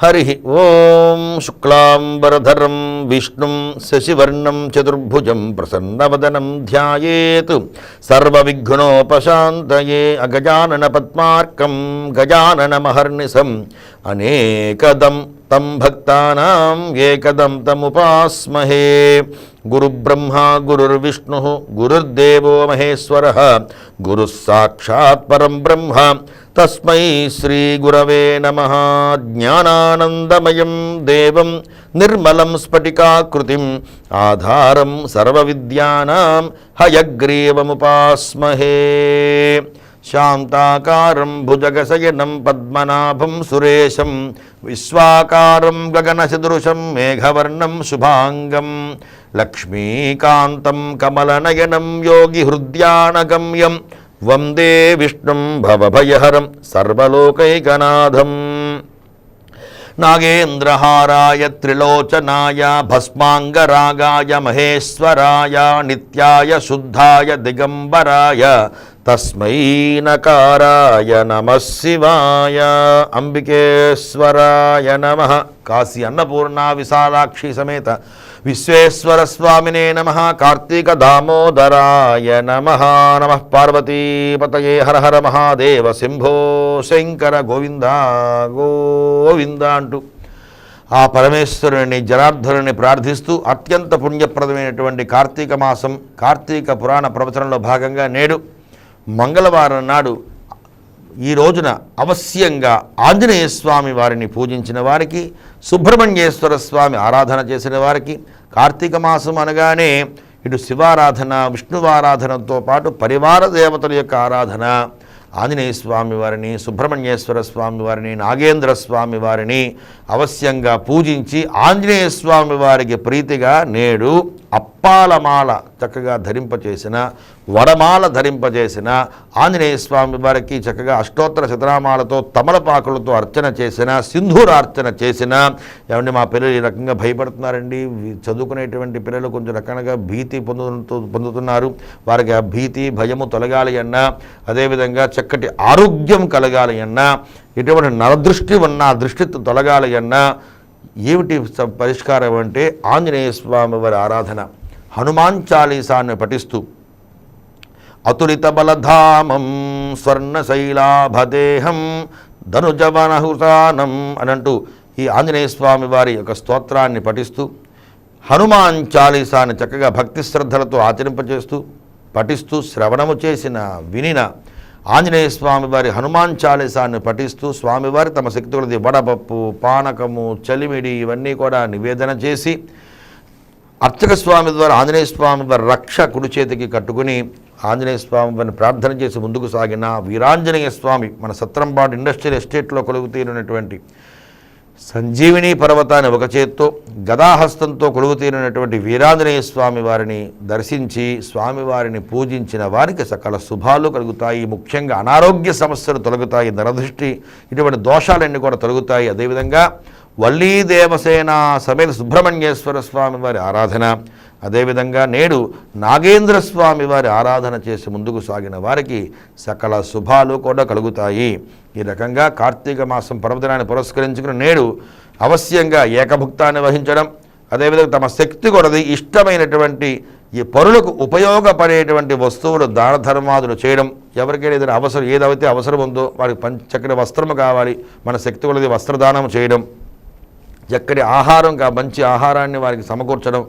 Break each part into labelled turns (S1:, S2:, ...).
S1: హరి ఓం శుక్లాంబరధరం విష్ణుం శశివర్ణం చతుర్భుజం ప్రసన్నవదనం ధ్యాయేత్ సర్వవిఘ్నోపశాంతయే అగజానన పద్మార్కం గజాననమహర్నిశం అనేకదం తం భక్తానాం ఏకదం తముపాస్మహే గురుబ్రహ్మా గురుర్విష్ణు గురుర్దేవో మహేశ్వర గురు సాక్షాత్ పరం బ్రహ్మ తస్మై శ్రీగురవే నమ జ్ఞానానందమయం దేవం నిర్మలం స్ఫటికాకృతిం ఆధారం సర్వవిద్యానాం హయగ్రీవముపాస్మహే శాంతాకారం భుజగశయనం పద్మనాభం సురేశం విశ్వాకారం గగనసదృశం మేఘవర్ణం శుభాంగం లక్ష్మీకాంతం కమలనయనం యోగి హృద్యానగమ్యం వందే విష్ణుం భవభయహరం సర్వలోకైకనాథం నాగేంద్రహారాయ త్రిలోచనాయ భస్మాంగరాగాయ మహేశ్వరాయ నిత్యాయ శుద్ధాయ దిగంబరాయ తస్మై నకారాయ నమ శివాయ అంబికేశ్వరాయ నమ. కాశీ అన్నపూర్ణ విశాలాక్షి సమేత విశ్వేశ్వర స్వామినే నమ. కార్తీక దామోదరాయ నమ. నమ పార్వతీపతయే హర హర మహాదేవ శంభో శంకర గోవింద గోవింద అంటూ ఆ పరమేశ్వరుని జనార్దనుని ప్రార్థిస్తూ అత్యంత పుణ్యప్రదమైనటువంటి కార్తీక మాసం కార్తీక పురాణ ప్రవచనంలో భాగంగా నేడు మంగళవారం నాడు ఈ రోజున అవశ్యంగా ఆంజనేయ స్వామి వారిని పూజించిన వారికి సుబ్రహ్మణ్యేశ్వర స్వామి ఆరాధన చేసిన వారికి కార్తీక మాసం అనగానే ఇటు శివారాధన విష్ణువారాధనతో పాటు పరివార దేవతల యొక్క ఆరాధన ఆంజనేయ స్వామి వారిని సుబ్రహ్మణ్యేశ్వర స్వామి వారిని నాగేంద్ర స్వామి వారిని అవశ్యంగా పూజించి ఆంజనేయ స్వామి వారికి ప్రీతిగా నేడు అప్పాలమాల చక్కగా ధరింపచేసిన వడమాల ధరింపజేసిన ఆంజనేయ స్వామి వారికి చక్కగా అష్టోత్తర శతనామాలతో తమలపాకులతో అర్చన చేసిన సింధూరార్చన చేసిన ఏమంటే మా పిల్లలు ఈ రకంగా భయపడుతున్నారండి? చదువుకునేటువంటి పిల్లలు కొంచెం రకంగా భీతి పొందుతూ పొందుతున్నారు. వారికి ఆ భీతి భయము తొలగాలి అన్నా అదేవిధంగా చక్కటి ఆరోగ్యం కలగాలి అన్నా ఎటువంటి నరదృష్టి ఉన్న ఆ దృష్టి తొలగాలి అన్నా ఏమిటి పరిష్కారం అంటే ఆంజనేయ స్వామి వారి ఆరాధన. హనుమాన్ చాలీసాన్ని పఠిస్తూ అతులిత బలధామం స్వర్ణశైలాభదేహం ధనుజవనహుతానం అని అంటూ ఈ ఆంజనేయ స్వామి వారి యొక్క స్తోత్రాన్ని పఠిస్తూ హనుమాన్ చాలీసాన్ని చక్కగా భక్తి శ్రద్ధలతో ఆచరింపచేస్తూ పఠిస్తూ శ్రవణము చేసిన వినిన ఆంజనేయ స్వామి వారి హనుమాన్ చాలీసాన్ని పఠిస్తూ స్వామివారి తమ శక్తి కొలది వడపప్పు పానకము చలిమిడి ఇవన్నీ కూడా నివేదన చేసి అర్చక స్వామి ద్వారా ఆంజనేయ స్వామి వారి రక్ష కుడి చేతికి కట్టుకుని ఆంజనేయ స్వామి వారిని ప్రార్థన చేసి ముందుకు సాగిన వీరాంజనేయ స్వామి మన సత్రంబాడు ఇండస్ట్రియల్ ఎస్టేట్లో కొలుగుతీరినటువంటి సంజీవిని పర్వతాన్ని ఒక చేత్తో గదాహస్తంతో కొలుగుతీరినటువంటి వీరాంజనేయ స్వామి వారిని దర్శించి స్వామివారిని పూజించిన వారికి సకల శుభాలు కలుగుతాయి. ముఖ్యంగా అనారోగ్య సమస్యలు తొలగుతాయి. నరదృష్టి ఇటువంటి దోషాలన్నీ కూడా తొలగుతాయి. అదేవిధంగా వల్లీ దేవసేన సమేత సుబ్రహ్మణ్యేశ్వర స్వామి వారి ఆరాధన. అదేవిధంగా నేడు నాగేంద్ర స్వామి వారి ఆరాధన చేసి ముందుకు సాగిన వారికి సకల శుభాలు కూడా కలుగుతాయి. ఈ రకంగా కార్తీక మాసం పర్వదినాన్ని పురస్కరించుకుని నేడు అవశ్యంగా ఏకభుక్తాన్ని వహించడం అదేవిధంగా తమ శక్తి కొరది ఇష్టమైనటువంటి ఈ పరులకు ఉపయోగపడేటువంటి వస్తువులు దాన ధర్మాదులు చేయడం ఎవరికైనా ఏదైనా అవసరం ఏదైతే అవసరం ఉందో వారికి పంచ వస్త్రము కావాలి మన శక్తి కొలది వస్త్రదానం చేయడం చక్కటి ఆహారం కా మంచి ఆహారాన్ని వారికి సమకూర్చడం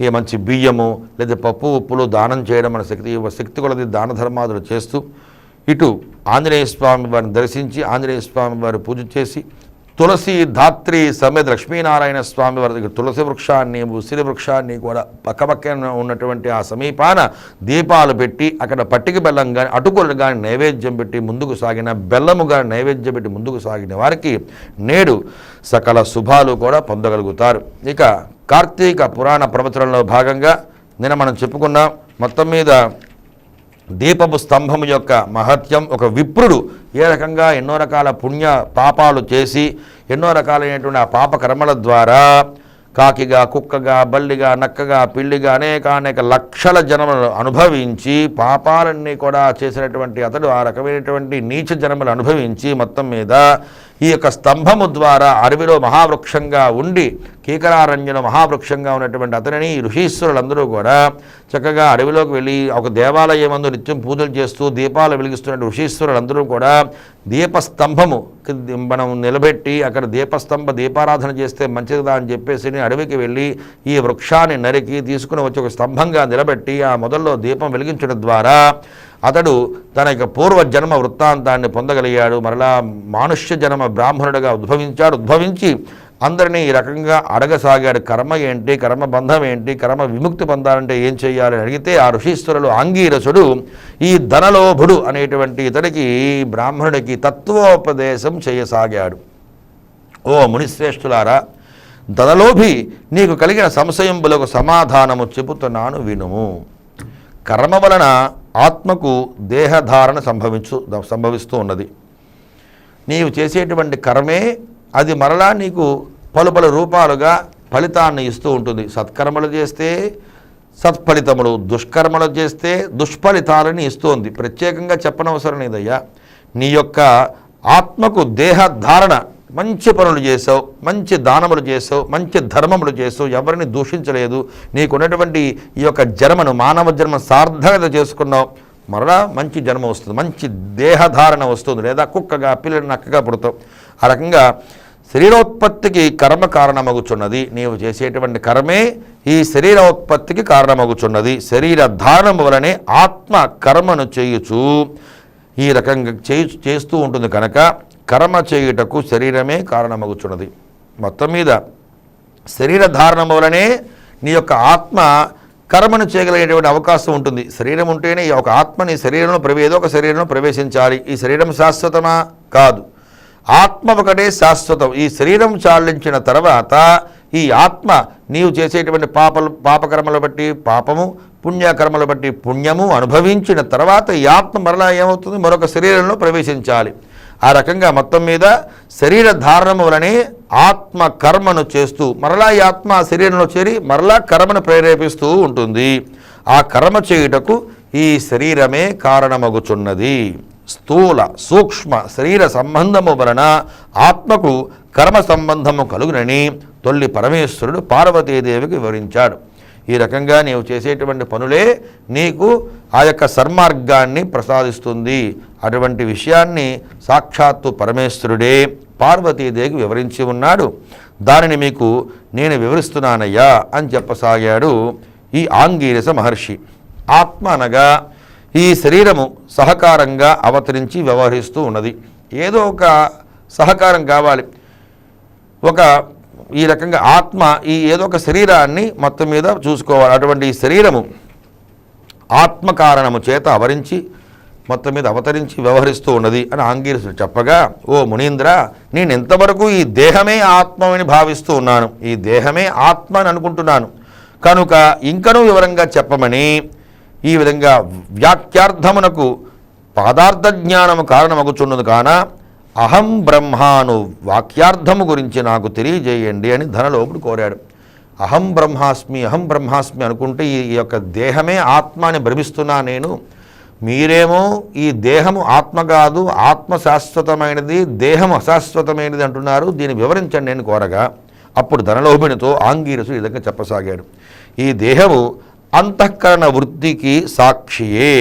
S1: ఈ మంచి బియ్యము లేదా పప్పు ఉప్పులు దానం చేయడం మన శక్తి శక్తి కొలది దాన ధర్మాదులు చేస్తూ ఇటు ఆంజనేయ స్వామి వారిని దర్శించి ఆంజనేయ స్వామి వారి పూజ చేసి తులసి ధాత్రి సమేత లక్ష్మీనారాయణ స్వామి వారి దగ్గర తులసి వృక్షాన్ని ఉసిరి వృక్షాన్ని కూడా పక్కపక్కన ఉన్నటువంటి ఆ సమీపాన దీపాలు పెట్టి అక్కడ పట్టిక బెల్లం కానీ అటుకులు కానీ నైవేద్యం పెట్టి ముందుకు సాగిన బెల్లము కానీ నైవేద్యం పెట్టి ముందుకు సాగిన వారికి నేడు సకల శుభాలు కూడా పొందగలుగుతారు. ఇక కార్తీక పురాణ ప్రవచనంలో భాగంగా నిన్న మనం చెప్పుకున్నాం మొత్తం మీద దీపపు స్తంభము యొక్క మహత్యం ఒక విప్రుడు ఏ రకంగా ఎన్నో రకాల పుణ్య పాపాలు చేసి ఎన్నో రకాలైనటువంటి ఆ పాప కర్మల ద్వారా కాకిగా కుక్కగా బల్లిగా నక్కగా పిల్లిగా అనేక అనేక లక్షల జన్మలను అనుభవించి పాపాలన్నీ కూడా చేసినటువంటి అతడు ఆ రకమైనటువంటి నీచ జన్మలు అనుభవించి మొత్తం మీద ఈ యొక్క స్తంభము ద్వారా అడవిలో మహావృక్షంగా ఉండి కీకరారణ్యంలో మహావృక్షంగా ఉన్నటువంటి అతనిని ఋషీశ్వరులందరూ కూడా చక్కగా అడవిలోకి వెళ్ళి ఒక దేవాలయం నిత్యం పూజలు చేస్తూ దీపాలు వెలిగిస్తున్న ఋషీశ్వరులందరూ కూడా దీపస్తంభము మనం నిలబెట్టి అక్కడ దీపస్తంభ దీపారాధన చేస్తే మంచిదా అని చెప్పేసి అడవికి వెళ్ళి ఈ వృక్షాన్ని నరికి తీసుకుని వచ్చి ఒక స్తంభంగా నిలబెట్టి ఆ మొదల్లో దీపం వెలిగించడం ద్వారా అతడు తన యొక్క పూర్వ జన్మ వృత్తాంతాన్ని పొందగలిగాడు. మరలా మానుష్య జన్మ బ్రాహ్మణుడిగా ఉద్భవించాడు. ఉద్భవించి అందరినీ ఈ రకంగా అడగసాగాడు. కర్మ ఏంటి? కర్మ బంధం ఏంటి? కర్మ విముక్తి పొందాలంటే ఏం చేయాలని అడిగితే ఆ ఋషీశ్వరులు ఆంగీరసుడు ఈ ధనలోభుడు అనేటువంటి ఇతడికి బ్రాహ్మణుడికి తత్వోపదేశం చేయసాగాడు. ఓ మునిశ్రేష్ఠులారా ధనలోభి నీకు కలిగిన సంశయంబులకు సమాధానము చెబుతున్నాను వినుము. కర్మ వలన ఆత్మకు దేహధారణ సంభవించు సంభవిస్తూ ఉన్నది. నీవు చేసేటువంటి కర్మే అది మరలా నీకు పలు పలు రూపాలుగా ఫలితాన్ని ఇస్తూ ఉంటుంది. సత్కర్మలు చేస్తే సత్ఫలితములు దుష్కర్మలు చేస్తే దుష్ఫలితాలని ఇస్తుంది. ప్రత్యేకంగా చెప్పనవసరం లేదయ్యా. నీ యొక్క ఆత్మకు దేహధారణ మంచి పనులు చేసావు మంచి దానములు చేసావు మంచి ధర్మములు చేసావు ఎవరిని దూషించలేదు. నీకున్నటువంటి ఈ యొక్క జన్మను మానవ జన్మ సార్థకత చేసుకున్నావు. మరలా మంచి జన్మ వస్తుంది మంచి దేహధారణ వస్తుంది లేదా కుక్కగా పిల్లలు నక్కగా పుడతావు. ఆ రకంగా శరీరోత్పత్తికి కర్మ కారణమగుచున్నది. నీవు చేసేటువంటి కర్మే ఈ శరీరోత్పత్తికి కారణమగుచున్నది. శరీర ధారణం వలనే ఆత్మ కర్మను చేయుచు. ఈ రకంగా చేస్తూ ఉంటుంది కనుక కర్మ చేయుటకు శరీరమే కారణమగుచున్నది. మొత్తం మీద శరీర ధారణం వలనే నీ యొక్క ఆత్మ కర్మను చేయగలిగేటువంటి అవకాశం ఉంటుంది. శరీరం ఉంటేనే ఈ ఒక ఆత్మ నీ శరీరంలో ప్రవే ఏదో ఒక శరీరంలో ప్రవేశించాలి. ఈ శరీరం శాశ్వతమా? కాదు. ఆత్మ ఒకటే శాశ్వతం. ఈ శరీరం చాలించిన తర్వాత ఈ ఆత్మ నీవు చేసేటువంటి పాపలు పాపకర్మలు బట్టి పాపము పుణ్యకర్మలు బట్టి పుణ్యము అనుభవించిన తర్వాత ఈ ఆత్మ మరలా ఏమవుతుంది? మరొక శరీరంలో ప్రవేశించాలి. ఆ రకంగా మొత్తం మీద శరీర ధారణము వలనే ఆత్మ కర్మను చేస్తూ మరలా ఈ ఆత్మ శరీరంలో చేరి మరలా కర్మను ప్రేరేపిస్తూ ఉంటుంది. ఆ కర్మ చేయుటకు ఈ శరీరమే కారణమగుచున్నది. స్థూల సూక్ష్మ శరీర సంబంధము వలన ఆత్మకు కర్మ సంబంధము కలుగునని తొల్లి పరమేశ్వరుడు పార్వతీదేవికి వివరించాడు. ఈ రకంగా నీవు చేసేటువంటి పనులే నీకు ఆ యొక్క సన్మార్గాన్ని ప్రసాదిస్తుంది. అటువంటి విషయాన్ని సాక్షాత్తు పరమేశ్వరుడే పార్వతీదేవికి వివరించి ఉన్నాడు. దానిని మీకు నేను వివరిస్తున్నానయ్యా అని చెప్పసాగాడు ఈ ఆంగీరస మహర్షి. ఆత్మ అనగా ఈ శరీరము సహకారంగా అవతరించి వ్యవహరిస్తూ ఉన్నది. ఏదో ఒక సహకారం కావాలి. ఒక ఈ రకంగా ఆత్మ ఈ ఏదో ఒక శరీరాన్ని మొత్తం మీద చూసుకోవాలి. అటువంటి ఈ శరీరము ఆత్మ కారణము చేత అవరించి మొత్తం మీద అవతరించి వ్యవహరిస్తూ ఉన్నది అని ఆంగీరసుడు చెప్పగా ఓ మునీంద్ర నేను ఎంతవరకు ఈ దేహమే ఆత్మని భావిస్తూ ఉన్నాను. ఈ దేహమే ఆత్మ అని అనుకుంటున్నాను. కనుక ఇంకనూ వివరంగా చెప్పమని ఈ విధంగా వ్యాఖ్యార్థమునకు పదార్థ జ్ఞానము కారణమగుచున్నది కాన అహం బ్రహ్మాను వాక్యార్థము గురించి నాకు తెలియజేయండి అని ధనలోపుడు కోరాడు. అహం బ్రహ్మాస్మి అహం బ్రహ్మాస్మి అనుకుంటే ఈ యొక్క దేహమే ఆత్మ అని భ్రమిస్తున్నా నేను. మీరేమో ఈ దేహము ఆత్మ కాదు ఆత్మ శాశ్వతమైనది దేహం అశాశ్వతమైనది అంటున్నారు. దీన్ని వివరించండి నేను కోరగా అప్పుడు ధనలోభినితో ఆంగీరసు ఈ విధంగా చెప్పసాగాడు. ఈ దేహము అంతఃకరణ వృద్ధికి సాక్షియే.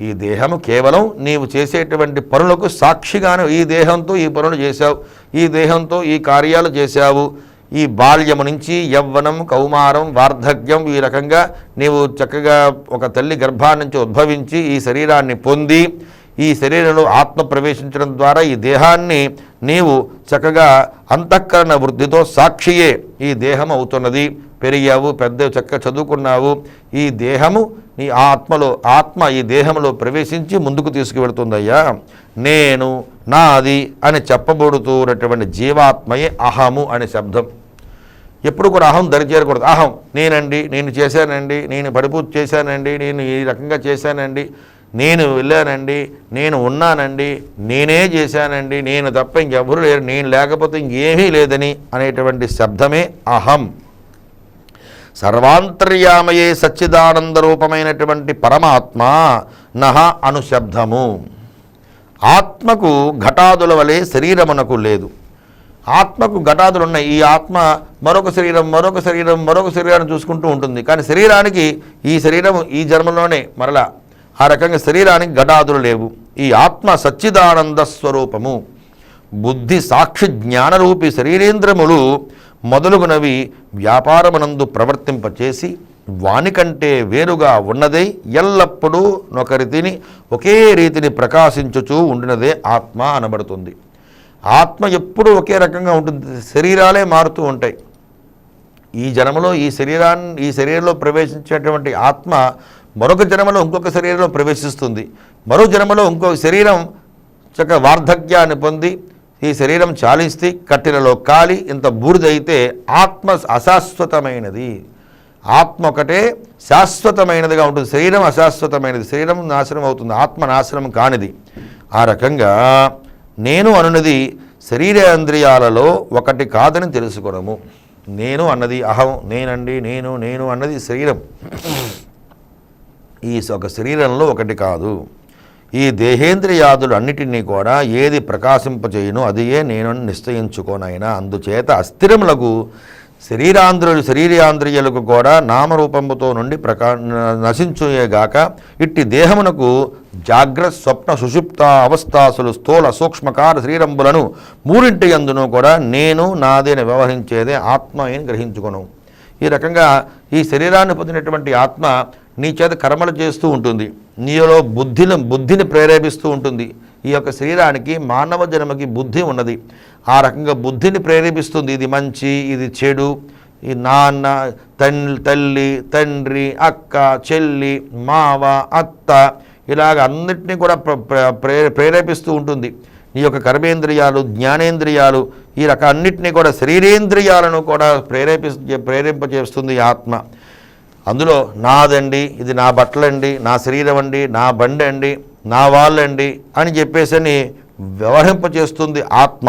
S1: ఈ దేహము కేవలం నీవు చేసేటువంటి పనులకు సాక్షిగానే ఈ దేహంతో ఈ పనులు చేశావు ఈ దేహంతో ఈ కార్యాలు చేశావు. ఈ బాల్యము నుంచి యవ్వనం కౌమారం వార్ధక్యం ఈ రకంగా నీవు చక్కగా ఒక తల్లి గర్భాన్నించి ఉద్భవించి ఈ శరీరాన్ని పొంది ఈ శరీరంలో ఆత్మ ప్రవేశించడం ద్వారా ఈ దేహాన్ని నీవు చక్కగా అంతఃకరణ వృద్ధితో సాక్షియే ఈ దేహం అవుతున్నది. పెరిగావు పెద్ద చక్క చదువుకున్నావు. ఈ దేహము నీ ఆత్మలో ఆత్మ ఈ దేహంలో ప్రవేశించి ముందుకు తీసుకువెడుతుందయ్యా నేను నాది అని చెప్పబడుతున్నటువంటి జీవాత్మయే అహము అనే శబ్దం. ఎప్పుడు కూడా అహం దరిచేరకూడదు అహం నేనండి నేను చేశానండి నేను పడిపూర్తి చేశానండి నేను ఈ రకంగా చేశానండి నేను వెళ్ళానండి నేను ఉన్నానండి నేనే చేశానండి నేను తప్ప ఇంకెవరు లేరు నేను లేకపోతే ఇంకేమీ లేదని అనేటువంటి శబ్దమే అహం. సర్వాంతర్యామయే సచ్చిదానంద రూపమైనటువంటి పరమాత్మ నహ అనుశబ్దము ఆత్మకు ఘటాదుల వలె శరీరమునకు లేదు. ఆత్మకు ఘటాదులు ఉన్నాయి. ఈ ఆత్మ మరొక శరీరం మరొక శరీరం మరొక శరీరాన్ని చూసుకుంటూ ఉంటుంది. కానీ శరీరానికి ఈ శరీరం ఈ జన్మలోనే మరలా ఆ రకంగా శరీరానికి గడాదులు లేవు. ఈ ఆత్మ సచ్చిదానంద స్వరూపము. బుద్ధి సాక్షి జ్ఞానరూపి శరీరేంద్రములు మొదలుగునవి వ్యాపారమునందు ప్రవర్తింపచేసి వానికంటే వేరుగా ఉన్నదై ఎల్లప్పుడూ నొకరి తిని ఒకే రీతిని ప్రకాశించుచూ ఉండినదే ఆత్మ అనబడుతుంది. ఆత్మ ఎప్పుడూ ఒకే రకంగా ఉంటుంది. శరీరాలే మారుతూ ఉంటాయి. ఈ జన్మలో ఈ శరీరాన్ని ఈ శరీరంలో ప్రవేశించేటువంటి ఆత్మ మరొక జన్మలో ఇంకొక శరీరంలో ప్రవేశిస్తుంది. మరో జన్మలో ఇంకొక శరీరం చక్క వార్ధక్యాన్ని పొంది ఈ శరీరం చాలిస్తే కట్టెలలో కాలి ఇంత బూరిదైతే ఆత్మ అశాశ్వతమైనది. ఆత్మ ఒకటే శాశ్వతమైనదిగా ఉంటుంది. శరీరం అశాశ్వతమైనది. శరీరం నాశనం అవుతుంది. ఆత్మ నాశనం కానిది. ఆ రకంగా నేను అనున్నది శరీరేంద్రియాలలో ఒకటి కాదని తెలుసుకోవడము నేను అన్నది అహం నేనండి నేను నేను అన్నది శరీరం. ఈ ఒక శరీరంలో ఒకటి కాదు. ఈ దేహేంద్రియాదులు అన్నిటినీ కూడా ఏది ప్రకాశింపచేయునో అదియే నేను. నిశ్చయించుకోనైనా అందుచేత అస్థిరములకు శరీరాంధ్రులు శరీరాంద్రియులకు కూడా నామరూపముతో నుండి ప్రకా నశించుయేగాక ఇట్టి దేహమునకు జాగ్రత్త స్వప్న సుషుప్త అవస్థాసులు స్థూల సూక్ష్మకార శరీరంబులను మూడింటి అందును కూడా నేను నాదేని వ్యవహరించేదే ఆత్మ అని గ్రహించుకును. ఈ రకంగా ఈ శరీరాన్ని పొందినటువంటి ఆత్మ నీ చేత కర్మలు చేస్తూ ఉంటుంది. నీలో బుద్ధిని బుద్ధిని ప్రేరేపిస్తూ ఉంటుంది. ఈ యొక్క శరీరానికి మానవ జన్మకి బుద్ధి ఉన్నది. ఆ రకంగా బుద్ధిని ప్రేరేపిస్తుంది. ఇది మంచి ఇది చెడు ఈ నాన్న తల్లి తల్లి తండ్రి అక్క చెల్లి మావ అత్త ఇలాగ అన్నిటినీ కూడా ప్ర- ప్ర- ప్రే- ప్రేరేపిస్తూ ఉంటుంది. నీ యొక్క కర్మేంద్రియాలు జ్ఞానేంద్రియాలు ఈ రక అన్నిటినీ కూడా శరీరేంద్రియాలను కూడా ప్రేరేపి ప్రేరేంపచేస్తుంది ఆత్మ. అందులో నాదండి ఇది నా బట్టలండి నా శరీరం అండి నా బండి అండి నా వాళ్ళండి అని చెప్పేసి అని వ్యవహరింపచేస్తుంది ఆత్మ.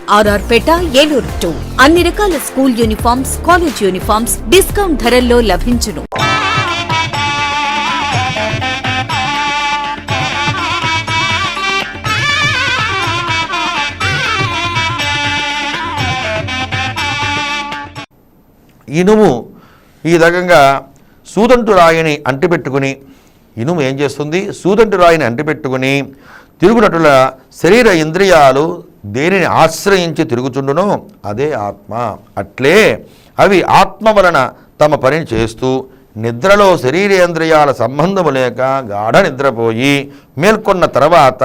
S2: R R Peta Eluru two. అన్ని రకాల school uniforms college uniforms discount ధరల్లో లభించును.
S1: ఇనుము ఈ రకంగా సూదంటు రాయిని అంటిపెట్టుకుని ఇనుము ఏం చేస్తుంది? సూదంటు రాయిని అంటిపెట్టుకుని తిరుగునటుల శరీర ఇంద్రియాలు దేనిని ఆశ్రయించి తిరుగుచుండునో అదే ఆత్మ. అట్లే అవి ఆత్మ వలన తమ పనిని చేస్తూ నిద్రలో శరీరేంద్రియాల సంబంధము లేక గాఢ నిద్రపోయి మేల్కొన్న తర్వాత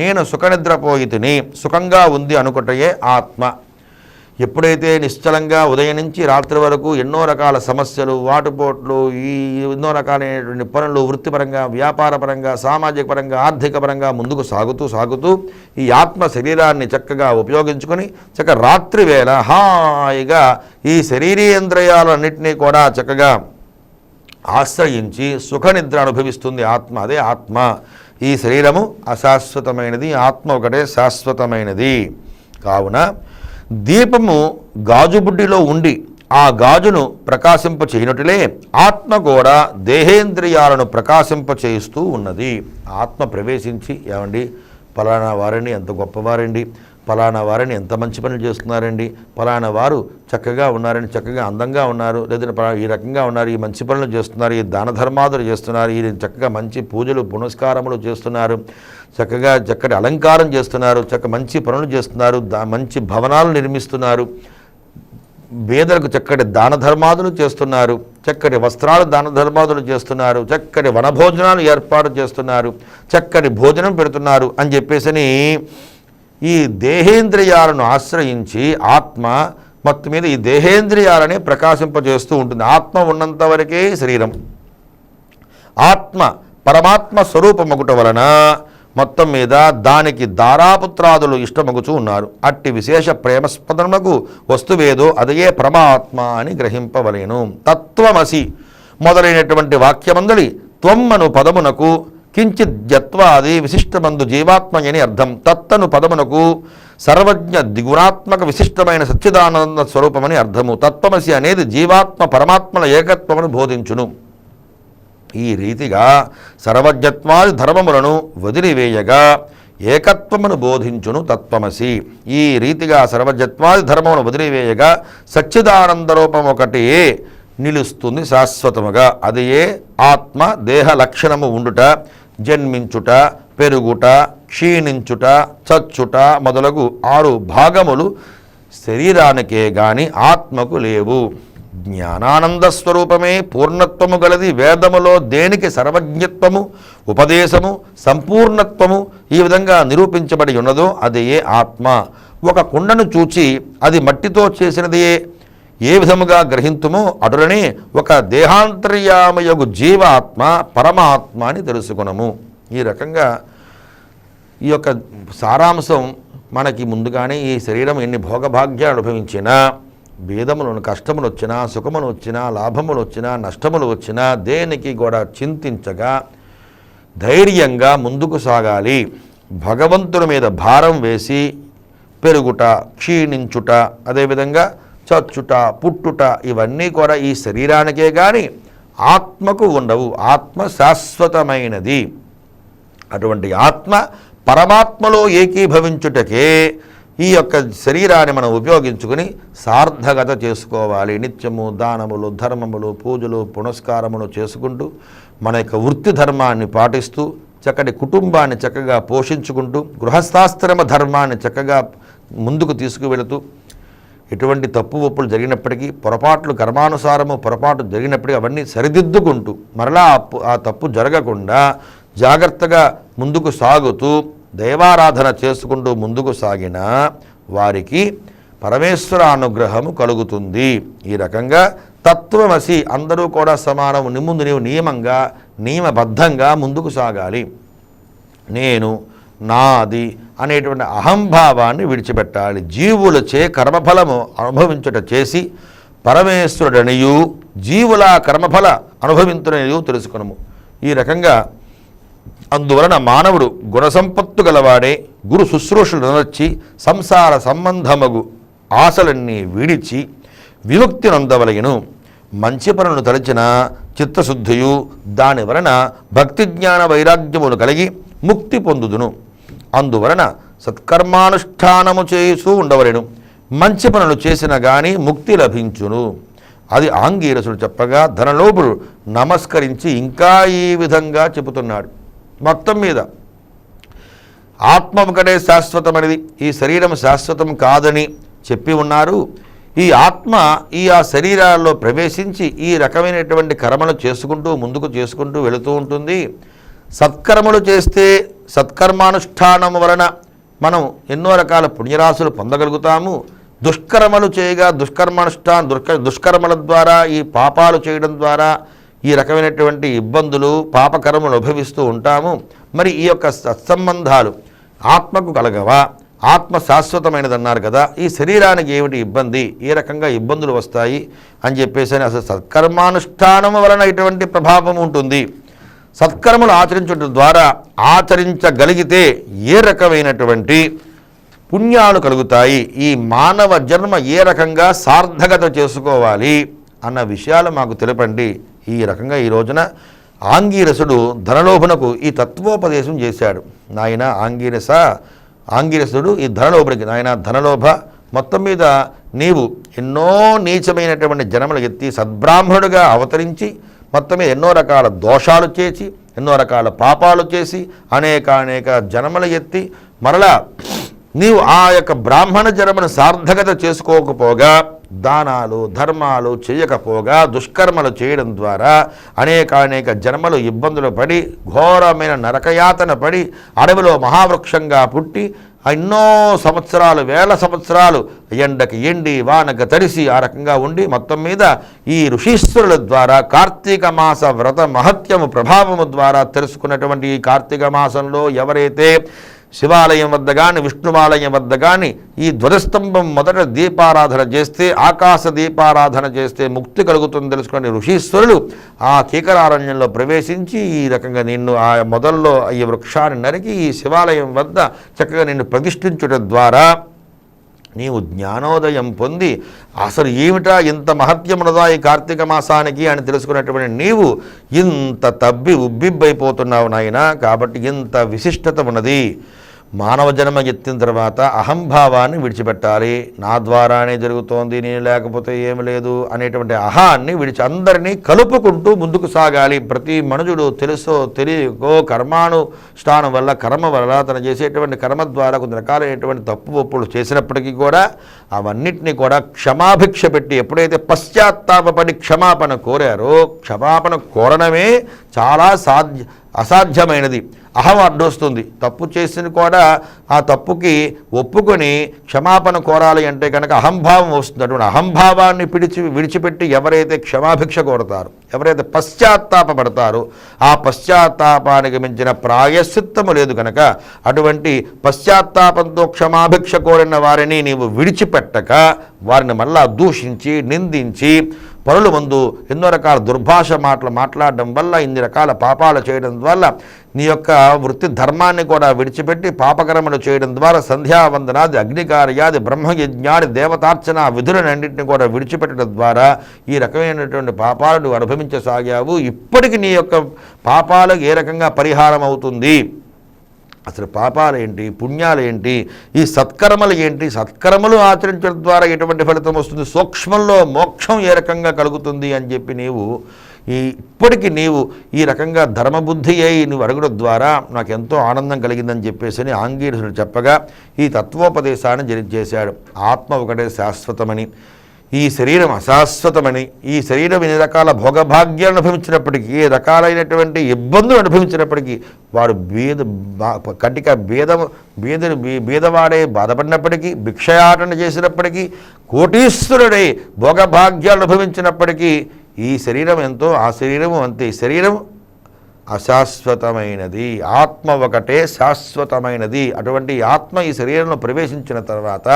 S1: నేను సుఖనిద్రపోయి తిని సుఖంగా ఉంది అనుకుంటే ఆత్మ. ఎప్పుడైతే నిశ్చలంగా ఉదయం నుంచి రాత్రి వరకు ఎన్నో రకాల సమస్యలు వాటుపోట్లు ఈ ఎన్నో రకాలైనటువంటి పనులు వృత్తిపరంగా వ్యాపారపరంగా సామాజిక పరంగా ఆర్థిక పరంగా ముందుకు సాగుతూ సాగుతూ ఈ ఆత్మ శరీరాన్ని చక్కగా ఉపయోగించుకొని చక్క రాత్రి వేళ హాయిగా ఈ శరీరేంద్రియాలన్నింటినీ కూడా చక్కగా ఆశ్రయించి సుఖనిద్ర అనుభవిస్తుంది ఆత్మ. అదే ఆత్మ. ఈ శరీరము అశాశ్వతమైనది ఆత్మ ఒకటే శాశ్వతమైనది. కావున దీపము గాజు బుడ్డిలో ఉండి ఆ గాజును ప్రకాశింప చేయనట్లే ఆత్మ కూడా దేహేంద్రియాలను ప్రకాశింప చేస్తూ ఉన్నది. ఆత్మ ప్రవేశించి ఏమండి? ఫలానా వారండి ఎంత గొప్పవారండి? ఫలానా వారిని ఎంత మంచి పనులు చేస్తున్నారండి? ఫలానా వారు చక్కగా ఉన్నారని చక్కగా అందంగా ఉన్నారు. లేదంటే ఈ రకంగా ఉన్నారు ఈ మంచి పనులు చేస్తున్నారు ఈ దాన ధర్మాదులు చేస్తున్నారు ఈ చక్కగా మంచి పూజలు పునస్కారములు చేస్తున్నారు చక్కగా చక్కటి అలంకారం చేస్తున్నారు చక్క మంచి పనులు చేస్తున్నారు దా మంచి భవనాలు నిర్మిస్తున్నారు పేదలకు చక్కటి దాన ధర్మాదులు చేస్తున్నారు చక్కటి వస్త్రాలు దాన ధర్మాదులు చేస్తున్నారు చక్కటి వనభోజనాలు ఏర్పాటు చేస్తున్నారు చక్కటి భోజనం పెడుతున్నారు అని చెప్పేసి ఈ దేహేంద్రియాలను ఆశ్రయించి ఆత్మ మొత్తం మీద ఈ దేహేంద్రియాలని ప్రకాశింపజేస్తూ ఉంటుంది. ఆత్మ ఉన్నంత వరకే శరీరం. ఆత్మ పరమాత్మ స్వరూపమగుట వలన మొత్తం మీద దానికి దారాపుత్రాదులు ఇష్టమగుచూ ఉన్నారు. అట్టి విశేష ప్రేమస్పదనకు వస్తువేదో అదయే పరమాత్మ అని గ్రహింపవలేను. తత్వమసి మొదలైనటువంటి వాక్యమందలి త్వమ్మను పదమునకు కించిత్ జత్వాది విశిష్టమందు జీవాత్మయని అర్థం. తత్తను పదమునకు సర్వజ్ఞ దిగుణాత్మక విశిష్టమైన సచ్చిదానంద స్వరూపమని అర్థము. తత్వమసి అనేది జీవాత్మ పరమాత్మల ఏకత్వమును బోధించును. ఈ రీతిగా సర్వజ్ఞత్వాది ధర్మములను వదిలివేయగా ఏకత్వమును బోధించును తత్వమసి. ఈ రీతిగా సర్వజ్ఞత్వాది ధర్మమును వదిలివేయగా సచ్చిదానంద రూపం ఒకటి నిలుస్తుంది శాశ్వతముగా. అది ఏ ఆత్మ దేహ లక్షణము ఉండుట జన్మించుట పెరుగుట క్షీణించుట చచ్చుట మొదలగు ఆరు భాగములు శరీరానికే గాని ఆత్మకు లేవు. జ్ఞానానంద స్వరూపమే పూర్ణత్వము గలది వేదములో దేనికి సర్వజ్ఞత్వము ఉపదేశము సంపూర్ణత్వము ఈ విధంగా నిరూపించబడి ఉన్నదో అది ఏ ఆత్మ. ఒక కుండను చూచి అది మట్టితో చేసినదియే. ఏ విధముగా గ్రహింతుమో అటులనే ఒక దేహాంతర్యామయగు జీవాత్మ పరమాత్మ అని తెలుసుకునము. ఈ రకంగా ఈ యొక్క సారాంశం మనకి ముందుగానే ఈ శరీరం ఎన్ని భోగభాగ్యాలు అనుభవించినా భేదములను కష్టములు వచ్చినా సుఖములు వచ్చినా లాభములు వచ్చినా నష్టములు వచ్చినా దేనికి కూడా చింతించగా ధైర్యంగా ముందుకు సాగాలి. భగవంతుని మీద భారం వేసి పెరుగుట క్షీణించుట అదేవిధంగా చచ్చుట పుట్టుట ఇవన్నీ కూడా ఈ శరీరానికే కానీ ఆత్మకు ఉండవు. ఆత్మ శాశ్వతమైనది. అటువంటి ఆత్మ పరమాత్మలో ఏకీభవించుటకే ఈ యొక్క శరీరాన్ని మనం ఉపయోగించుకుని సార్థగత చేసుకోవాలి. నిత్యము దానములు ధర్మములు పూజలు పునస్కారములు చేసుకుంటూ మన యొక్క వృత్తి ధర్మాన్ని పాటిస్తూ చక్కటి కుటుంబాన్ని చక్కగా పోషించుకుంటూ గృహస్థాశ్రమ ధర్మాన్ని చక్కగా ముందుకు తీసుకువెళుతూ ఎటువంటి తప్పు ఒప్పులు జరిగినప్పటికీ పొరపాట్లు కర్మానుసారము పొరపాటు జరిగినప్పటికీ అవన్నీ సరిదిద్దుకుంటూ మరలా ఆ అప్పు- ఆ తప్పు జరగకుండా జాగ్రత్తగా ముందుకు సాగుతూ దైవారాధన చేసుకుంటూ ముందుకు సాగిన వారికి పరమేశ్వర అనుగ్రహము కలుగుతుంది. ఈ రకంగా తత్వమసి అందరూ కూడా సమానం నీ ముందు నీవు నియమంగా నియమబద్ధంగా ముందుకు సాగాలి. నేను నాది అనేటువంటి అహంభావాన్ని విడిచిపెట్టాలి. జీవులచే కర్మఫలము అనుభవించుట చేసి పరమేశ్వరుడనియు జీవుల కర్మఫల అనుభవించుననియు తెలుసుకునము. ఈ రకంగా అందువలన మానవుడు గుణసంపత్తు గలవాడే గురు శుశ్రూషలు నొచ్చి సంసార సంబంధమగు ఆశలన్నీ వీడిచి విముక్తి నొందవలగిను మంచి పనులను తలచిన చిత్తశుద్ధియు దాని వలన భక్తి జ్ఞాన వైరాగ్యమును కలిగి ముక్తి పొందుదును. అందువలన సత్కర్మానుష్ఠానము చేస్తూ ఉండవలెను. మంచి పనులు చేసిన గాని ముక్తి లభించును. అది ఆంగీరసుడు చెప్పగా ధనలోపుడు నమస్కరించి ఇంకా ఈ విధంగా చెబుతున్నాడు. మొత్తం మీద ఆత్మ ఒకటే శాశ్వతమైనది. ఈ శరీరం శాశ్వతం కాదని చెప్పి ఉన్నారు. ఈ ఆత్మ ఈ ఆ శరీరాల్లో ప్రవేశించి ఈ రకమైనటువంటి కర్మలు చేసుకుంటూ ముందుకు చేసుకుంటూ వెళుతూ ఉంటుంది. సత్కర్మలు చేస్తే సత్కర్మానుష్ఠానం వలన మనం ఎన్నో రకాల పుణ్యరాశులు పొందగలుగుతాము. దుష్కర్మలు చేయగా దుష్కర్మానుష్ఠాన దుష్క దుష్కర్మల ద్వారా ఈ పాపాలు చేయడం ద్వారా ఈ రకమైనటువంటి ఇబ్బందులు పాపకర్మలు అనుభవిస్తూ ఉంటాము. మరి ఈ యొక్క సత్సంబంధాలు ఆత్మకు కలగవా? ఆత్మ శాశ్వతమైనది అన్నారు కదా. ఈ శరీరానికి ఏమిటి ఇబ్బంది? ఏ రకంగా ఇబ్బందులు వస్తాయి? అని చెప్పేసి అసలు సత్కర్మానుష్ఠానం వలన ఇటువంటి ప్రభావం ఉంటుంది. సత్కర్మలు ఆచరించడం ద్వారా ఆచరించగలిగితే ఏ రకమైనటువంటి పుణ్యాలు కలుగుతాయి? ఈ మానవ జన్మ ఏ రకంగా సార్థకత చేసుకోవాలి? అన్న విషయాలు మాకు తెలపండి. ఈ రకంగా ఈ రోజున ఆంగీరసుడు ధనలోభనకు ఈ తత్వోపదేశం చేశాడు. నాయన ఆంగీరస ఆంగిరసుడు ఈ ధనలోభుడికి నాయన ధనలోభ మొత్తం మీద నీవు ఎన్నో నీచమైనటువంటి జనములు ఎత్తి సద్బ్రాహ్మణుడిగా అవతరించి మొత్తం ఎన్నో రకాల దోషాలు చేసి ఎన్నో రకాల పాపాలు చేసి అనేక అనేక జన్మలు ఎత్తి మరలా నీవు ఆ యొక్క బ్రాహ్మణ జన్మను సార్థకత చేసుకోకపోగా దానాలు ధర్మాలు చేయకపోగా దుష్కర్మలు చేయడం ద్వారా అనేక అనేక జన్మలు ఇబ్బందులు పడి ఘోరమైన నరకయాతన పడి అడవిలో మహావృక్షంగా పుట్టి ఎన్నో సంవత్సరాలు వేల సంవత్సరాలు ఎండకి ఎండి వానక తడిసి ఆ రకంగా ఉండి మొత్తం మీద ఈ ఋషీశ్వరుల ద్వారా కార్తీక మాస వ్రత మహత్యము ప్రభావము ద్వారా తెలుసుకున్నటువంటి ఈ కార్తీక మాసంలో ఎవరైతే శివాలయం వద్ద కానీ విష్ణువాలయం వద్ద కానీ ఈ ధ్వజస్తంభం మొదట దీపారాధన చేస్తే ఆకాశ దీపారాధన చేస్తే ముక్తి కలుగుతుంది తెలుసుకుని ఋషీశ్వరులు ఆ కీకరారణ్యంలో ప్రవేశించి ఈ రకంగా నిన్ను ఆ మొదల్లో ఈ వృక్షాన్ని నరికి ఈ శివాలయం వద్ద చక్కగా నిన్ను ప్రతిష్ఠించుట ద్వారా నీవు జ్ఞానోదయం పొంది అసలు ఏమిటా ఇంత మహత్యమునదా ఈ కార్తీక మాసానికి అని తెలుసుకున్నటువంటి నీవు ఇంత తబ్బి ఉబ్బిబ్బైపోతున్నావు నాయన కాబట్టి ఇంత విశిష్టత ఉన్నది. మానవ జన్మ ఎత్తిన తర్వాత అహంభావాన్ని విడిచిపెట్టాలి. నా ద్వారానే జరుగుతోంది నేను లేకపోతే ఏమి లేదు అనేటువంటి అహాన్ని విడిచి అందరినీ కలుపుకుంటూ ముందుకు సాగాలి. ప్రతి మనుషుడు తెలుసో తెలియకో కర్మానుష్ఠానం వల్ల కర్మ వల్ల తను చేసేటువంటి కర్మ ద్వారా కొన్ని రకాలైనటువంటి తప్పు ఒప్పులు చేసినప్పటికీ కూడా అవన్నిటినీ కూడా క్షమాభిక్ష పెట్టి ఎప్పుడైతే పశ్చాత్తాపడి క్షమాపణ కోరారో క్షమాపణ కోరడమే చాలా సాధ్య అసాధ్యమైనది. అహం అడ్డొస్తుంది. తప్పు చేసిన కూడా ఆ తప్పుకి ఒప్పుకొని క్షమాపణ కోరాలి అంటే కనుక అహంభావం వస్తుంది. అటువంటి అహంభావాన్ని పిడిచి విడిచిపెట్టి ఎవరైతే క్షమాభిక్ష కోరతారు ఎవరైతే పశ్చాత్తాపడతారో ఆ పశ్చాత్తాపానికి మించిన ప్రాయశ్చిత్తము లేదు కనుక అటువంటి పశ్చాత్తాపంతో క్షమాభిక్ష కోరిన వారిని నీవు విడిచిపెట్టక వారిని మళ్ళా దూషించి నిందించి పనుల ముందు ఎన్నో రకాల దుర్భాష మాటలు మాట్లాడడం వల్ల ఇన్ని రకాల పాపాలు చేయడం వల్ల నీ యొక్క వృత్తి ధర్మాన్ని కూడా విడిచిపెట్టి పాపకర్మలు చేయడం ద్వారా సంధ్యావందనాది అగ్నికార్యాది బ్రహ్మయజ్ఞాది దేవతార్చన విధులన్నింటిని కూడా విడిచిపెట్టడం ద్వారా ఈ రకమైనటువంటి పాపాలు నువ్వు అనుభవించసాగావు. ఇప్పటికి నీ యొక్క పాపాలకు ఏ రకంగా పరిహారం అవుతుంది? అసలు పాపాలు ఏంటి పుణ్యాలు ఏంటి ఈ సత్కర్మలు ఏంటి? సత్కర్మలు ఆచరించడం ద్వారా ఎటువంటి ఫలితం వస్తుంది? సూక్ష్మంలో మోక్షం ఏ రకంగా కలుగుతుంది అని చెప్పి నీవు ఈ ఇప్పటికీ నీవు ఈ రకంగా ధర్మబుద్ధి అయి నువ్వు అడగడం ద్వారా నాకు ఎంతో ఆనందం కలిగిందని చెప్పేసి అని ఆంగీరసుడు చెప్పగా ఈ తత్వోపదేశాన్ని జరిచేశాడు. ఆత్మ ఒకటే శాశ్వతమని. ఈ శరీరం అశాశ్వతమని ఈ శరీరం ఎన్ని రకాల భోగభాగ్యాలు అనుభవించినప్పటికీ ఏ రకాలైనటువంటి ఇబ్బందులు అనుభవించినప్పటికీ వాడు బీద బా- కటిక బీద బీదని బీదవాడే బాధపడినప్పటికీ భిక్షయాటన చేసినప్పటికీ కోటీశ్వరుడై భోగభాగ్యాలు అనుభవించినప్పటికీ ఈ శరీరం ఎంతో ఆ శరీరము అంతే. శరీరం అశాశ్వతమైనది ఆత్మ ఒకటే శాశ్వతమైనది. అటువంటి ఆత్మ ఈ శరీరంలో ప్రవేశించిన తర్వాత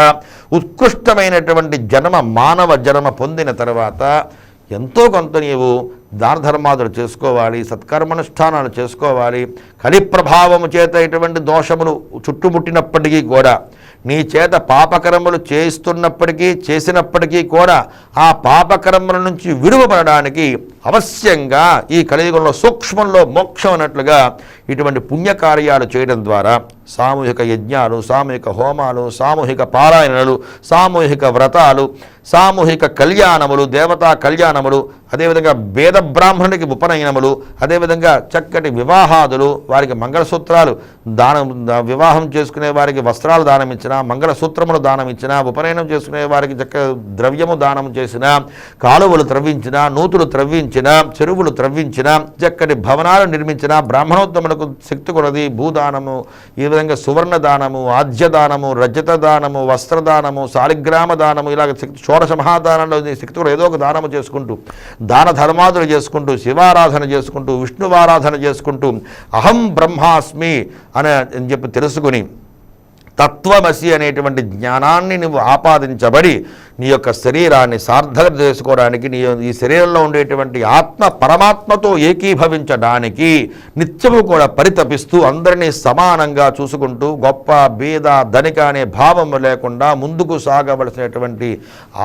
S1: ఉత్కృష్టమైనటువంటి జన్మ మానవ జన్మ పొందిన తర్వాత ఎంతో కొంత నీవు దానధర్మాదులు చేసుకోవాలి సత్కర్మానుష్ఠానాలు చేసుకోవాలి. కలి ప్రభావము చేత ఇటువంటి దోషములు చుట్టుముట్టినప్పటికీ కూడా నీ చేత పాపకర్మలు చేస్తున్నప్పటికీ చేసినప్పటికీ కూడా ఆ పాపకర్మల నుంచి విడువపడడానికి అవశ్యంగా ఈ కలియుగంలో సూక్ష్మంలో మోక్షం అన్నట్లుగా ఇటువంటి పుణ్యకార్యాలు చేయడం ద్వారా సామూహిక యజ్ఞాలు సామూహిక హోమాలు సామూహిక పారాయణలు సామూహిక వ్రతాలు సామూహిక కళ్యాణములు దేవతా కళ్యాణములు అదేవిధంగా వేద బ్రాహ్మణుడికి ఉపనయనములు అదేవిధంగా చక్కటి వివాహాదులు వారికి మంగళసూత్రాలు దానం వివాహం చేసుకునే వారికి వస్త్రాలు దానం ఇచ్చిన మంగళసూత్రములు దానం ఇచ్చిన ఉపనయనం చేసుకునే వారికి చక్క ద్రవ్యము దానం చేసిన కాలువలు త్రవ్వించిన నూతులు త్రవ్వించిన చెరువులు త్రవ్వించిన చక్కటి భవనాలు నిర్మించిన బ్రాహ్మణోత్తములకు శక్తి కొలది భూదానము ఈ విధంగా సువర్ణ దానము ఆద్యదానము రజత దానము వస్త్రదానము శాలిగ్రామ దానము ఇలాగ శక్తి షోడశ మహాదానంలో శక్తి కూడా ఏదో ఒక దానము చేసుకుంటూ దాన ధర్మాదులు చేసుకుంటూ శివారాధన చేసుకుంటూ విష్ణువారాధన చేసుకుంటూ అహం బ్రహ్మాస్మి అని చెప్పి తెలుసుకుని తత్వమసి అనేటువంటి జ్ఞానాన్ని నువ్వు ఆపాదించబడి నీ యొక్క శరీరాన్ని సార్థకత చేసుకోవడానికి నీ ఈ శరీరంలో ఉండేటువంటి ఆత్మ పరమాత్మతో ఏకీభవించడానికి నిత్యము కూడా పరితపిస్తూ అందరినీ సమానంగా చూసుకుంటూ గొప్ప బీద ధనిక అనే భావము లేకుండా ముందుకు సాగవలసినటువంటి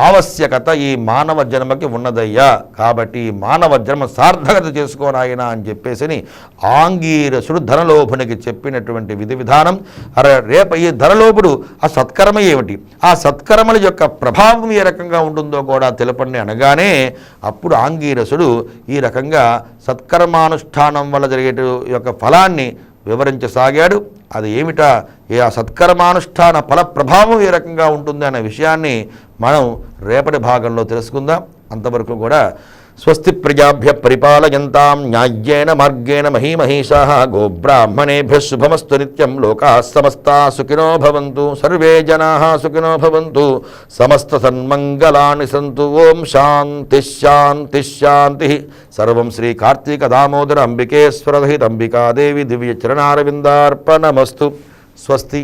S1: ఆవశ్యకత ఈ మానవ జన్మకి ఉన్నదయ్యా. కాబట్టి మానవ జన్మ సార్థకత చేసుకోనాయన అని చెప్పేసి ఆంగీరసుడు ధనలోభునికి చెప్పినటువంటి విధి విధానం. అరే రేప ధరలోపుడు ఆ సత్కర్మ ఏమిటి? ఆ సత్కర్మల యొక్క ప్రభావం ఏ రకంగా ఉంటుందో కూడా తెలపండి అనగానే అప్పుడు ఆంగీరసుడు ఈ రకంగా సత్కర్మానుష్ఠానం వల్ల జరిగే యొక్క ఫలాన్ని వివరించసాగాడు. అది ఏమిటా? ఏ ఆ సత్కర్మానుష్ఠాన ఫల ప్రభావం ఏ రకంగా ఉంటుంది అనే విషయాన్ని మనం రేపటి భాగంలో తెలుసుకుందాం. అంతవరకు కూడా స్వస్తి ప్రజాభ్య పరిపాలయంతాం న్యాయ్యేన మార్గేణ మహీమహీషా గోబ్రాహ్మణేభ్య శుభమస్తు నిత్యం లోకా సమస్తా సుఖినో భవంతు సర్వే జనా సుఖినో భవంతు సమస్త సన్మంగళాని సంతు ఓం శాంతి శాంతి శాంతి సర్వం శ్రీ కార్తీక దామోదర అంబికేశ్వరహిత అంబికాదేవి దివ్య చరణారవిందార్పణమస్తు స్వస్తి